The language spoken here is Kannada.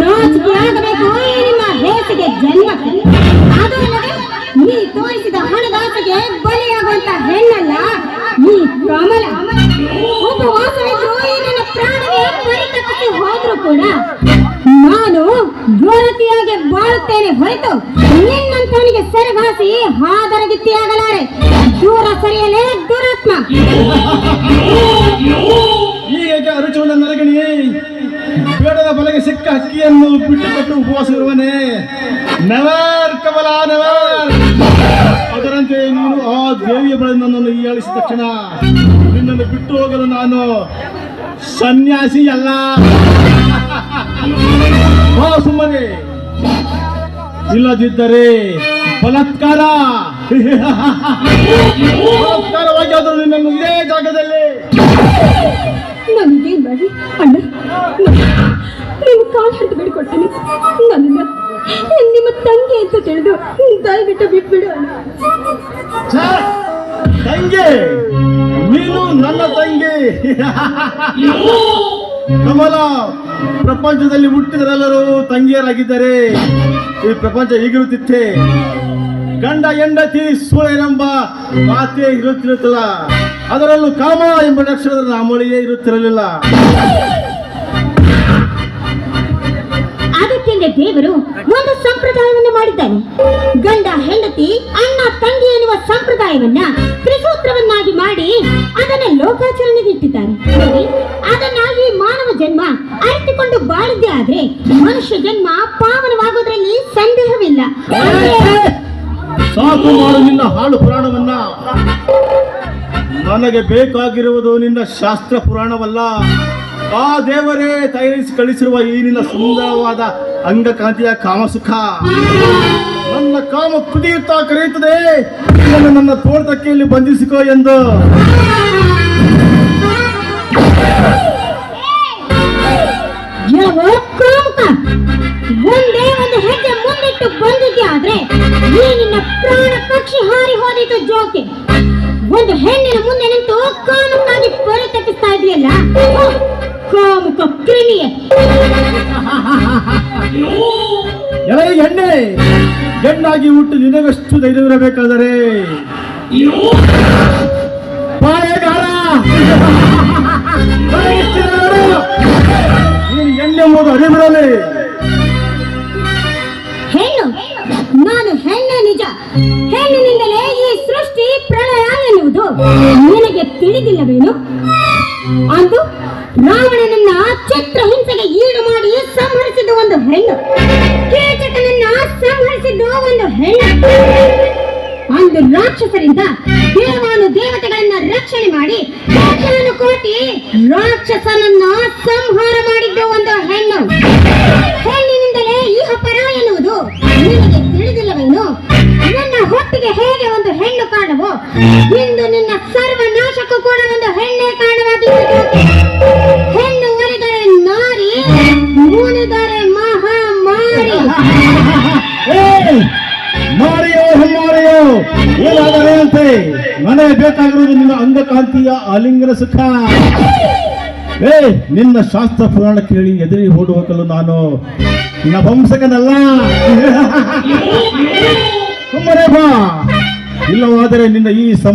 ನಾಚಿಕೆಯಾಗಬೇಕು ಆಗಬೇಕು ನಿಮ್ಮ ಹೇಸಿಗೆ ಜನ್ಮಕ್ಕೆ ಅದು ನೀ ತೋರಿಸಿದ ಹಣದಾಸೆಗೆ ಬಲಿಯಾಗುವಂತ ಹೆಣ್ಣಲ್ಲ ಈ ಕಮಲ. ಉಪವಾಸವಿದ್ದು ಈ ನನ್ನ ಪ್ರಾಣವೇ ಪರಿತಪ್ಪಿಸಿ ಹೋದ್ರು ಕೂಡ ನಾನು ಜ್ವರತಿಯಾಗಿ ಬಾಳುತ್ತೇನೆ ಹೊರತು ನಿನ್ನಂತವನಿಗೆ ಸೆರಗಾಸಿ ಹಾದರಗಿತ್ತಿಯಾಗಲಾರೆ. ದೂರ ಸರಿಯಲೇ ದುರಾತ್ಮ. ಬಲೆಗೆ ಸಿಕ್ಕ ಹಕ್ಕಿಯನ್ನು ಬಿಟ್ಟುಕೊಟ್ಟು ಉಪವಾಸ ಇರುವನೇ ನೆವರ್ ಕಮಲ, ನೆವರ್. ಅದರಂತೆ ನೀನು ಆ ದೇವಿಯ ಬಳಿ ನನ್ನನ್ನು ಏಳಿಸಿದ ತಕ್ಷಣ ನಿನ್ನನ್ನು ಬಿಟ್ಟು ಹೋಗಲು ನಾನು ಸನ್ಯಾಸಿ ಅಲ್ಲ. ಸುಮ್ಮನೆ. ಇಲ್ಲದಿದ್ದರೆ ಬಲಾತ್ಕಾರ. ಬಲಾತ್ಕಾರವಾಗಿ ಇದೇ ಜಾಗದಲ್ಲಿ. ನನಗೆ ಮಾಡಿ ಅಣ್ಣ. ಕಾಲು ಹಿಡಿದು ಬಿಡ್ಕೊಡ್ತೀನಿ. ನನ್ನ ನಿಮ್ಮ ತಂಗಿ ಅಂತ ತಿಳಿದು ದಯವಿಟ್ಟು ಬಿಟ್ಬಿಡು ಬಿಟ್ಟು ಬಿಟ್ಬಿಡು ತಂಗಿ, ನೀನು ನನ್ನ ತಂಗಿ. ಕಮಲ, ಪ್ರಪಂಚದಲ್ಲಿ ಹುಟ್ಟಿದರೆಲ್ಲರೂ ತಂಗಿಯರಾಗಿದ್ದಾರೆ ಈ ಪ್ರಪಂಚ ಹೀಗಿರುತ್ತಿತ್ತೆ ಗಂಡ, ಹೆಂಡತಿ ಸೂಳೆನೆಂಬ ಮಾತೇ ಇರುತ್ತಿರುತ್ತಲ್ಲ, ಅದರಲ್ಲೂ ಕಾಮ ಎಂಬ ನಕ್ಷತ್ರದ ನಾಮಳಿಯೇ ಇರುತ್ತಿರಲಿಲ್ಲ. ದೇವರು ಒಂದು ಸಂಪ್ರದಾಯವನ್ನು ಮಾಡಿದ್ದಾನೆ. ಗಂಡ, ಹೆಂಡತಿ, ಅಣ್ಣ, ತಂಗಿ ಎನ್ನುವ ಸಂಪ್ರದಾಯವನ್ನ ತ್ರಿಸೂತ್ರವನ್ನಾಗಿ ಮಾಡಿ ಅದನ್ನ ಲೋಕಾಚರಣೆಗೆ ಇಟ್ಟಿದ್ದಾರೆ. ಅದನ್ನಾಗಿ ಮಾನವ ಜನ್ಮ ಅರಿತುಕೊಂಡು ಬಾಳಿದ್ದೆ ಆದ್ರೆ ಮನುಷ್ಯ ಜನ್ಮ ಪಾವನವಾಗೋದ್ರಲ್ಲಿ ಸಂದೇಹವಿಲ್ಲ. ಸಾಕು ಹಾಳು ಪುರಾಣವನ್ನ. ನನಗೆ ಬೇಕಾಗಿರುವುದು ನಿನ್ನ ಶಾಸ್ತ್ರ ಪುರಾಣವಲ್ಲ. ಆ ದೇವರೇ ತಯಾರಿಸಿ ಕಳಿಸಿರುವ ಈ ನಿನ್ನ ಸುಂದರವಾದ ಅಂಗಕಾಂತಿಯ ಕಾಮಸುಖ. ನನ್ನ ಕಾಮ ಕುದಿಯುತ್ತಾ ಕರೆಯುತ್ತದೆ. ಇದನ್ನು ನನ್ನ ತೋಟಕ್ಕೆಯಲ್ಲಿ ಬಂಧಿಸಿಕೋ ಎಂದು. ಕಾಮುಕ ಒಂದೇ ಹೆಜ್ಜೆ ಮುಂದಿಟ್ಟು ಬಂದಿದ್ದೆ ಆದ್ರೆ ಈ ನಿನ್ನ ಪ್ರಾಣ ಪಕ್ಷಿ ಹಾರಿ ಹೋದಿತು ಜೋಕೆ. ಒಂದು ಹೆಣ್ಣಿನ ಮುಂದೆ ನಿಂತು ಎಲೆ ಎಣ್ಣೆ ಹೆಣ್ಣಾಗಿ ಹುಟ್ಟು ನಿನಗಷ್ಟು ಧೈರ್ಯವಿರಬೇಕಾದರೆ. ಹೊರಗಿಟ್ಟಿರುವವರು, ನೀನು ಎಣ್ಣೆ ಎಂಬುದು ಅರಿವಿರಲಿ. ಹೆಣ್ಣು ನಾನು ಹೆಣ್ಣೆ ನಿಜ. ಹೆಣ್ಣಿನಿಂದಲೇ ಸೃಷ್ಟಿ ಪ್ರಳಯ ಎನ್ನುವುದು. ನಿನಗೆ ತಿಳಿದಿಲ್ಲವೇನು? ಅಂದು ರಾವಣನನ್ನ ಚಿತ್ರಹಿಂಸೆಗೆ ಈಡು ಮಾಡಿ ಸಂಹರಿಸಿದ್ದು ಒಂದು ಹೆಣ್ಣು. ಕೇಚಕನನ್ನ ಸಂಹರಿಸಿದ್ದು ಒಂದು ಹೆಣ್ಣು. ಅಂದು ರಾಕ್ಷಸರಿಂದ ದೇವಾನು ದೇವತೆಗಳನ್ನ ರಕ್ಷಣೆ ಮಾಡಿ ಕೋಟ್ಯಾನು ಕೋಟಿ ರಾಕ್ಷಸನನ್ನ ಸಂಹಾರ ಮಾಡಿದ್ದು ಒಂದು ಹೆಣ್ಣು. ಹೆಣ್ಣಿನಿಂದಲೇ ಈ ಪರ ಎನ್ನುವುದು. ನಿನಗೆ ತಿಳಿದಿಲ್ಲವೇನು? ಹೊಟ್ಟಿಗೆ ಹೇಗೆ ಒಂದು ಹೆಣ್ಣು ಕಾಣುವು? ಇಂದು ನಿನ್ನ ಸರ್ವನಾಶಕ್ಕೂ ಕೂಡ ಒಂದು ಹೆಣ್ಣೆ ಕಾಣುವುದು ಹೆಣ್ಣು ಒಲಿದರೆ ನಾರಿ ಮುನಿದರೆ ಮಹಾಮಾರಿ! ಮಾರಿಯೋ ಹೆಮ್ಮಾರಿಯೋ ಏನಾದರೆ ಅಂತೆ ನನಗೆ ಬೇಕಾಗಿರುವುದು ನಿನ್ನ ಅಂಗಕಾಂತಿಯ ಆಲಿಂಗನ ಸುಖ. ಏ ನಿನ್ನ ಶಾಸ್ತ್ರ ಪುರಾಣ ಕೇಳಿ ಎದುರಿ ಓಡುವಕಲು ನಾನು. ನಪಂಸಕನಲ್ಲ ಸುಮ್ಮನೆ ಬಾ. ಇಲ್ಲವಾದರೆ ನಿನ್ನ ಈ ಸಂ